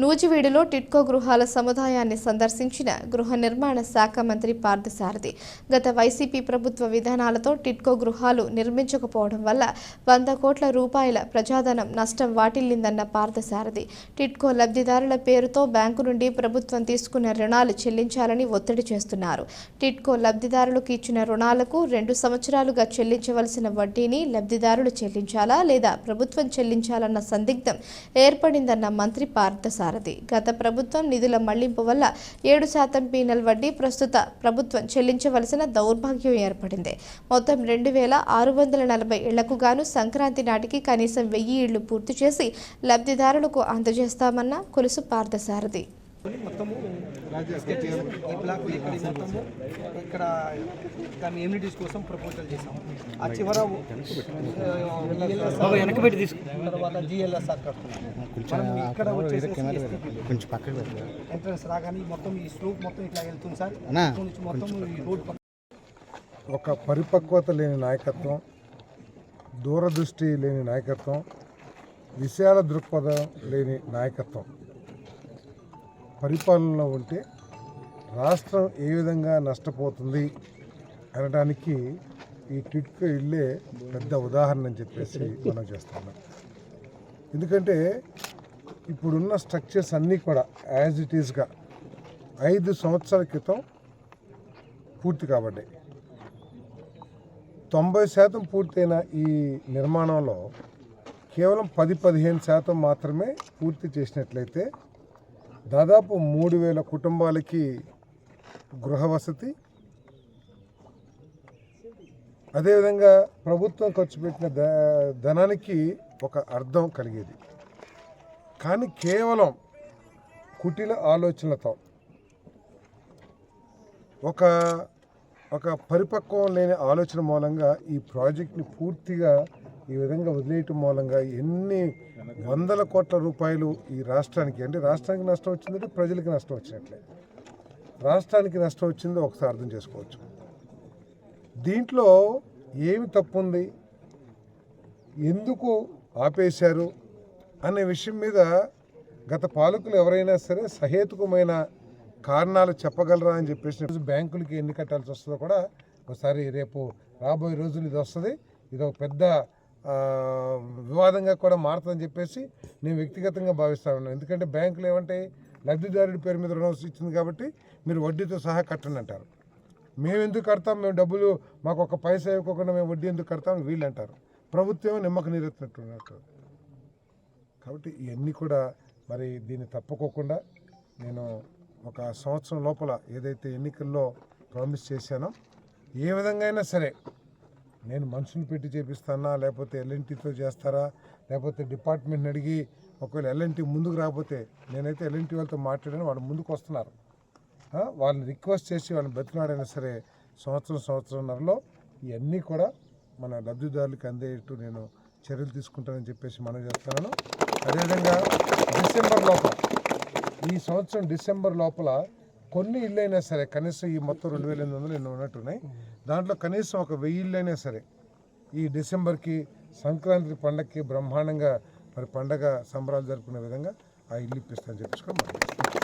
నూజివీడులో టిట్కో గృహాల సముదాయాన్ని సందర్శించిన గృహ నిర్మాణ శాఖ మంత్రి పార్థసారథి. గత వైసీపీ ప్రభుత్వ విధానాలతో టిట్కో గృహాలు నిర్మించకపోవడం వల్ల వంద కోట్ల రూపాయల ప్రజాధనం నష్టం వాటిల్లిందన్న పార్థసారథి. టిట్కో లబ్ధిదారుల పేరుతో బ్యాంకు నుండి ప్రభుత్వం తీసుకున్న రుణాలు చెల్లించాలని ఒత్తిడి చేస్తున్నారు. టిట్కో లబ్ధిదారులకు ఇచ్చిన రుణాలకు రెండు సంవత్సరాలుగా చెల్లించవలసిన వడ్డీని లబ్ధిదారులు చెల్లించాలా లేదా ప్రభుత్వం చెల్లించాలన్న సందిగ్ధం ఏర్పడిందన్న మంత్రి పార్థసారథి. గత ప్రభుత్వం నిధుల మళ్ళింపు వల్ల ఏడు శాతం పీనల్ వడ్డీ ప్రస్తుత ప్రభుత్వం చెల్లించవలసిన దౌర్భాగ్యం ఏర్పడింది. మొత్తం రెండు వేల ఆరు వందల నలభై ఇళ్ళకు గాను సంక్రాంతి నాటికి కనీసం వెయ్యి ఇళ్ళు పూర్తి చేసి లబ్ధిదారులకు అందజేస్తామన్న కొలుసు పార్థసారథి. మొత్తము చేసాం. ఈ బ్లాక్ ఇక్కడ మొత్తము ఇక్కడ దాని ఎమ్యూనిటీస్ కోసం ప్రపోజల్ చేసాం ఆ చివర తర్వాత జిఎల్ఎస్ఆర్ కడుతున్నాం మనం ఇక్కడ వచ్చేసి కొంచెం పక్కకు పెట్టు. ఎంట్రన్స్ రాగానే మొత్తం ఈ స్లోప్ మొత్తం ఇట్లా వెళ్తుంది సార్. నుంచి మొత్తం ఈ రోడ్ ఒక పరిపక్వత లేని నాయకత్వం దూరదృష్టి లేని నాయకత్వం విశాల దృక్పథం లేని నాయకత్వం. పరిపాలనలో ఉంటే రాష్ట్రం ఏ విధంగా నష్టపోతుంది అనడానికి ఈ టిట్కో ఇల్లే పెద్ద ఉదాహరణ అని చెప్పేసి మనం చేస్తున్నాం. ఎందుకంటే ఇప్పుడున్న స్ట్రక్చర్స్ అన్నీ కూడా యాజ్ ఇట్ ఈస్గా ఐదు సంవత్సరాల క్రితం పూర్తి కాబట్టి తొంభై శాతం పూర్తయిన ఈ నిర్మాణంలో కేవలం పది పదిహేను శాతం మాత్రమే పూర్తి చేసినట్లయితే దాదాపు మూడు వేల కుటుంబాలకి గృహ వసతి. అదేవిధంగా ప్రభుత్వం ఖర్చు పెట్టిన ద ధనానికి ఒక అర్థం కలిగేది. కానీ కేవలం కుటిల ఆలోచనలతో ఒక ఒక పరిపక్వం లేని ఆలోచన మూలంగా ఈ ప్రాజెక్ట్ని పూర్తిగా ఈ విధంగా వదిలేయటం మూలంగా ఎన్ని వందల కోట్ల రూపాయలు ఈ రాష్ట్రానికి అంటే రాష్ట్రానికి నష్టం వచ్చిందంటే ప్రజలకి నష్టం వచ్చినట్లే. రాష్ట్రానికి నష్టం వచ్చిందో ఒకసారి అర్థం చేసుకోవచ్చు. దీంట్లో ఏమి తప్పు ఉంది ఎందుకు ఆపేశారు? అనే విషయం మీద గత పాలకులు ఎవరైనా సరే సహేతుకమైన కారణాలు చెప్పగలరా అని చెప్పేసి బ్యాంకులకి ఎన్ని కట్టాల్సి వస్తుందో కూడా ఒకసారి రేపు రాబోయే రోజులు ఇది వస్తుంది. ఇది ఒక పెద్ద వివాదంగా కూడా మారుతుందని చెప్పేసి నేను వ్యక్తిగతంగా భావిస్తా ఉన్నాను. ఎందుకంటే బ్యాంకులు ఏమంటాయి లబ్ధిదారుడి పేరు మీద రుణం ఇచ్చింది కాబట్టి మీరు వడ్డీతో సహా కట్టండి అంటారు. మేము ఎందుకు కడతాం? మేము డబ్బులు మాకు ఒక పైసా ఇవ్వకుండా మేము వడ్డీ ఎందుకు కడతాం అని వీళ్ళు అంటారు. ప్రభుత్వం నిమ్మక నీరెత్తినట్టు కాబట్టి ఇవన్నీ కూడా మరి దీన్ని తప్పుకోకుండా నేను ఒక సంవత్సరం లోపల ఏదైతే ఎన్నికల్లో ప్రామిస్ చేశానో ఏ విధంగా అయినా సరే నేను మనుషులు పెట్టి చేపిస్తానా? లేకపోతే ఎల్ఎన్టీతో చేస్తారా? లేకపోతే డిపార్ట్మెంట్ని అడిగి ఒకవేళ ఎల్ఎన్టీ ముందుకు రాకపోతే నేనైతే ఎల్ఎన్టీ వాళ్ళతో మాట్లాడాను వాళ్ళు ముందుకు వస్తున్నారు. వాళ్ళని రిక్వెస్ట్ చేసి వాళ్ళని బతికినాడైనా సరే సంవత్సరం సంవత్సరంన్నరలో ఇవన్నీ కూడా మన లబ్ధిదారులకు అందేట్టు నేను చర్యలు తీసుకుంటానని చెప్పేసి మనం చేస్తున్నాను అదేవిధంగా డిసెంబర్ లోపల ఈ సంవత్సరం డిసెంబర్ లోపల కొన్ని ఇళ్ళైనా అయినా సరే కనీసం ఈ మొత్తం రెండు వేల ఎనిమిది వందలు ఎన్నో ఉన్నట్టున్నాయి. దాంట్లో కనీసం ఒక వెయ్యి ఇళ్ళైనా అయినా సరే ఈ డిసెంబర్కి సంక్రాంతి పండగకి బ్రహ్మాండంగా మరి పండగ సంబరాలు జరుపుకునే విధంగా ఆ ఇల్లు ఇప్పిస్తాను చెప్పేసి